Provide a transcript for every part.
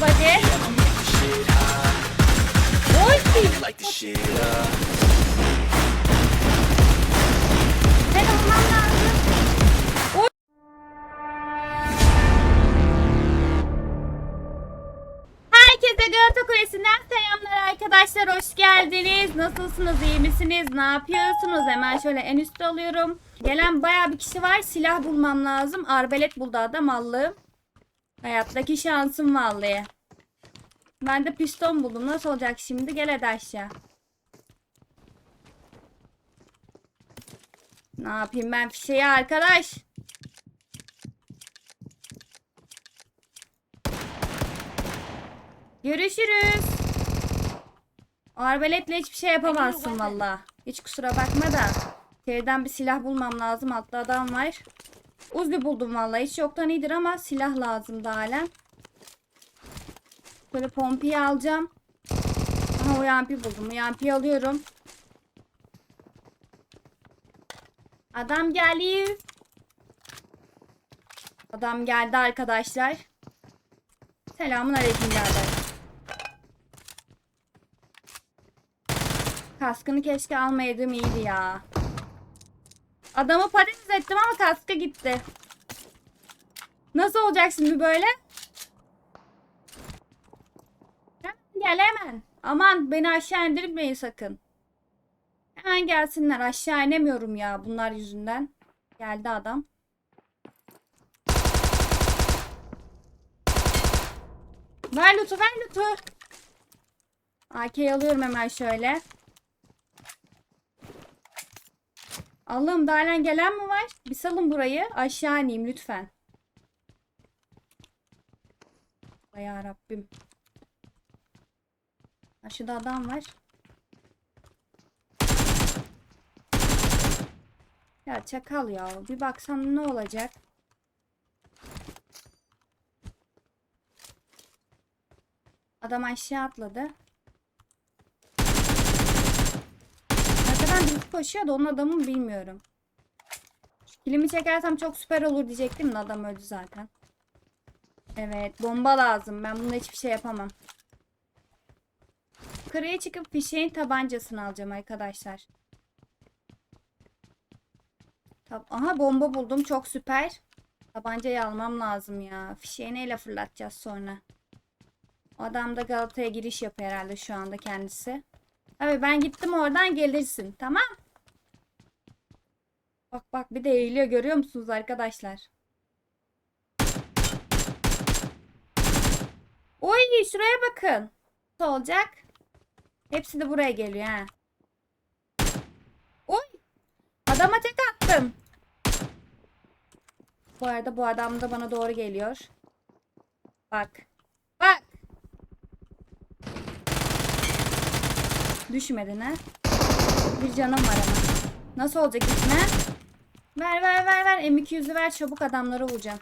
Başlıyor. Bir body. Oy! Like the shit up. Ben olmam lazım. Oy! Herkese Galata Kulesi'nden selamlar arkadaşlar. Hoş geldiniz. Nasılsınız? iyi misiniz? Ne yapıyorsunuz? Hemen şöyle en üstte alıyorum. Gelen baya bir kişi var. Silah bulmam lazım. Arbelet buldu adam Allah'ım. Hayattaki şansım vallahi. Ben de piston buldum. Nasıl olacak şimdi? Gel hadi aşağı. Ne yapayım ben fişeği arkadaş? Görüşürüz. Arbaletle hiçbir şey yapamazsın valla. Hiç kusura bakma da. Evden bir silah bulmam lazım. Altta adam var. Uzi buldum valla. Hiç yoktan iyidir ama silah lazım da halen. Böyle pompiyi alacağım. Aha UMP buldum. UMP'yi alıyorum. Adam geliyor. Adam geldi arkadaşlar. Selamun aleyküm birader. Kaskını keşke almayaydım iyiydi ya. Adamı patates ettim ama kaskı gitti. Nasıl olacak şimdi böyle? Gel hemen. Aman beni aşağı indirmeyin sakın. Hemen gelsinler. Aşağı inemiyorum ya bunlar yüzünden. Geldi adam. Ver lütfu ver lütfu. AK'yi alıyorum hemen şöyle. Allah'ım daha halen gelen mi var? Bir salın burayı. Aşağı ineyim lütfen. Ya Rabbim. Aşağıda adam var. Ya çakal ya. Bir baksan ne olacak? Adam aşağı atladı. Arkadan birisi koşuyor da onun adamı bilmiyorum. Kilimi çekersem çok süper olur diyecektim de adam öldü zaten. Evet bomba lazım. Ben bununla hiçbir şey yapamam. Yukarıya çıkıp fişeğin tabancasını alacağım arkadaşlar. Aha bomba buldum. Çok süper. Tabancayı almam lazım ya. Fişeği neyle fırlatacağız sonra? O adam da Galata'ya giriş yapıyor herhalde şu anda kendisi. Abi ben gittim oradan gelirsin. Tamam. Bak bak bir de eğiliyor görüyor musunuz arkadaşlar? Oy şuraya bakın. Nasıl olacak? Hepsi de buraya geliyor ha. Oy. Adama tek attım. Bu arada bu adam da bana doğru geliyor. Bak. Düşmedin ha. Bir canım var ama. Nasıl olacak gitme? Ver ver ver ver. M200'ü ver çabuk adamları vuracağım.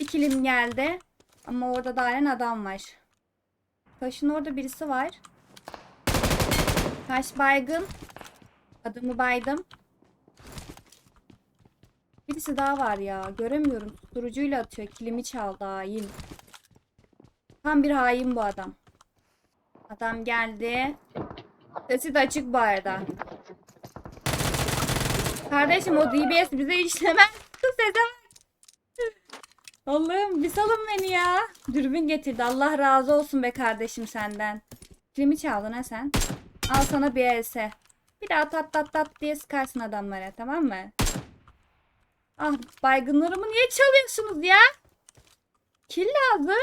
Bir kilim geldi. Ama orada da halen adam var. Taşın orada birisi var. Taş baygın. Adımı baydım. Birisi daha var ya. Göremiyorum. Susturucuyla atıyor. Kilimi çaldı hain. Tam bir hain bu adam. Adam geldi. Sesi de açık bu arada. Kardeşim o DBS bize işlemez. Sese. Allah'ım bir salın beni ya. Dürbün getirdi. Allah razı olsun be kardeşim senden. Kilimi çaldın ha sen. Al sana bir ES. Bir daha tat tat tat diye sıkarsın adamlara tamam mı? Ah baygınlarımı niye çalıyorsunuz ya? Kill lazım.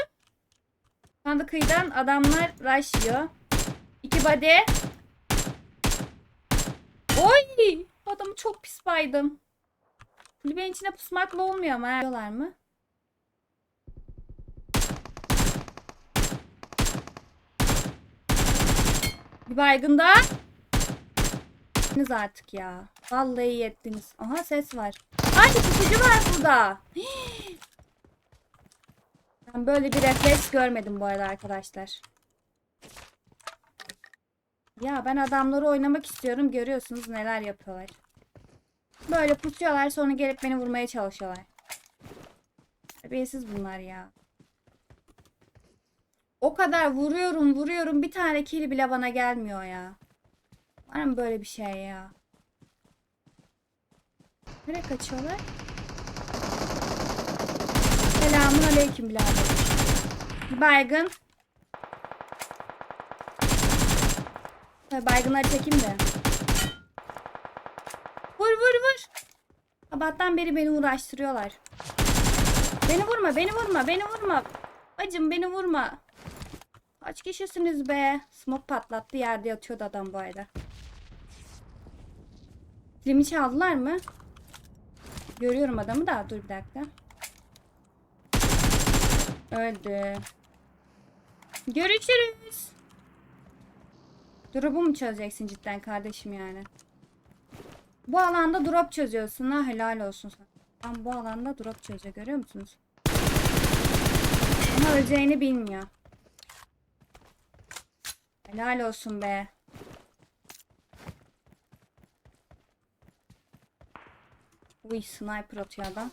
Şu anda kıyıdan adamlar rushlıyor. İki body. Oy! Adamı çok pis baydım. Kulübenin içine pusmakla olmuyor ama. ha. Diyorlar mı? Bir baygın daha. Yettiniz artık ya. Vallahi iyi ettiniz. Aha ses var. Ay tutucu var burada. Ben böyle bir refleks görmedim bu arada arkadaşlar. Ya ben adamları oynamak istiyorum. Görüyorsunuz neler yapıyorlar. Böyle pusuyorlar sonra gelip beni vurmaya çalışıyorlar. Terbiyesiz bunlar ya. O kadar vuruyorum vuruyorum bir tane kill bile bana gelmiyor ya. Var mı böyle bir şey ya? Nereye kaçıyorlar? Selamun aleyküm birader. Baygın. Baygınları çekeyim de. Vur vur vur. Sabahtan beri beni uğraştırıyorlar. Beni vurma, beni vurma, beni vurma. Bacım beni vurma. Kaç kişisiniz be? Smoke patlattı yerde yatıyordu adam bu arada. Filmi çaldılar mı? Görüyorum adamı da. Dur bir dakika. Öldü. Görüşürüz. Drop'u mu çözeceksin cidden kardeşim yani? Bu alanda drop çözüyorsun ha helal olsun sana. Tam bu alanda drop çözüyor görüyor musunuz? Ama öleceğini bilmiyor. Helal olsun be. Uy sniper atıyor adam.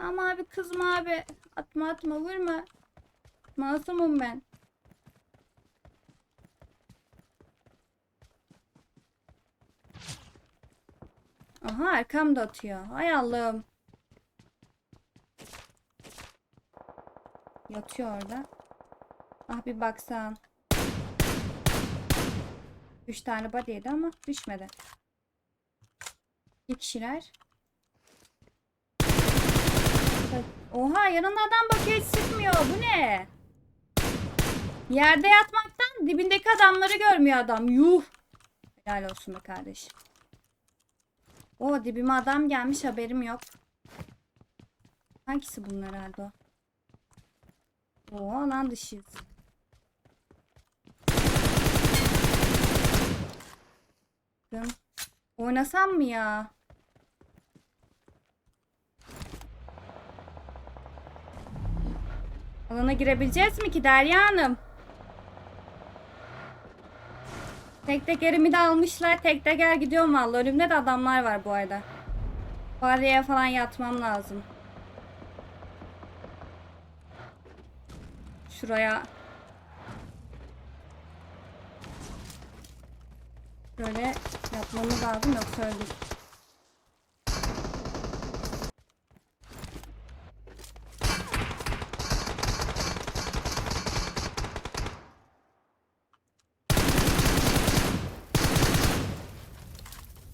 Ama abi kızma abi. Atma atma vurma. Masumum ben. Aha arkamda atıyor. Hay Allah'ım. Yatıyor orada. Ah bir baksan. Üç tane body ama düşmedi. İki kişiler. Oha yanında adam bakıyor hiç sıkmıyor. Bu ne? Yerde yatmaktan dibindeki adamları görmüyor adam. Yuh. Helal olsun be kardeşim. O dibime adam gelmiş haberim yok. Hangisi bunlar herhalde o? Oo lan dışıyız. Oynasam mı ya? Alana girebileceğiz mi ki Derya Hanım? Tek tekerimi de almışlar. Tek teker gidiyorum valla. Önümde de adamlar var bu arada. Bariyeye falan yatmam lazım. Şuraya. Böyle yapmamız lazım yoksa öldük.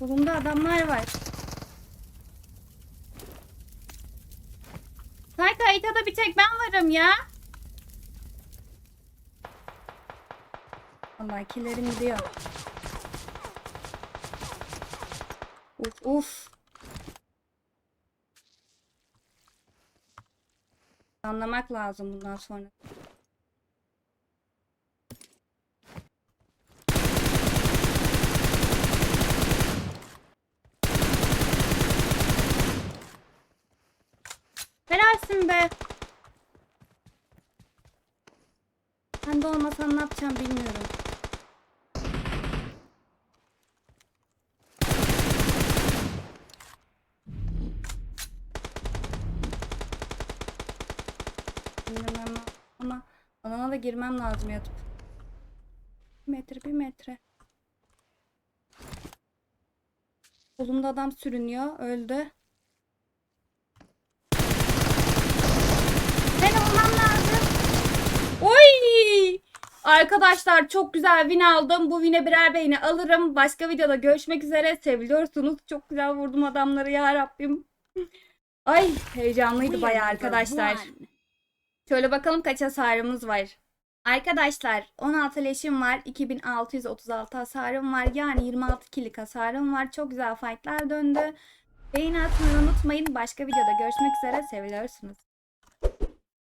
Kolumda adamlar var. Sanki haritada bir tek ben varım ya. Vallahi killerim gidiyor. Uf uf. Anlamak lazım bundan sonra. Helalsin be. Sen de olmasan ne yapacağım bilmiyorum. Bilmem ama alana da girmem lazım yatıp. Bir metre bir metre. Kolumda adam sürünüyor. Öldü. Ben olmam lazım. Oy! Arkadaşlar çok güzel win aldım. Bu win'e birer beğeni alırım. Başka videoda görüşmek üzere. Seviliyorsunuz. Çok güzel vurdum adamları ya Rabbim. Ay heyecanlıydı bayağı arkadaşlar. Şöyle bakalım kaç hasarımız var. Arkadaşlar 16 leşim var. 2636 hasarım var. Yani 26 kilik hasarım var. Çok güzel fightlar döndü. Beğeni atmayı unutmayın. Başka videoda görüşmek üzere. Seviliyorsunuz.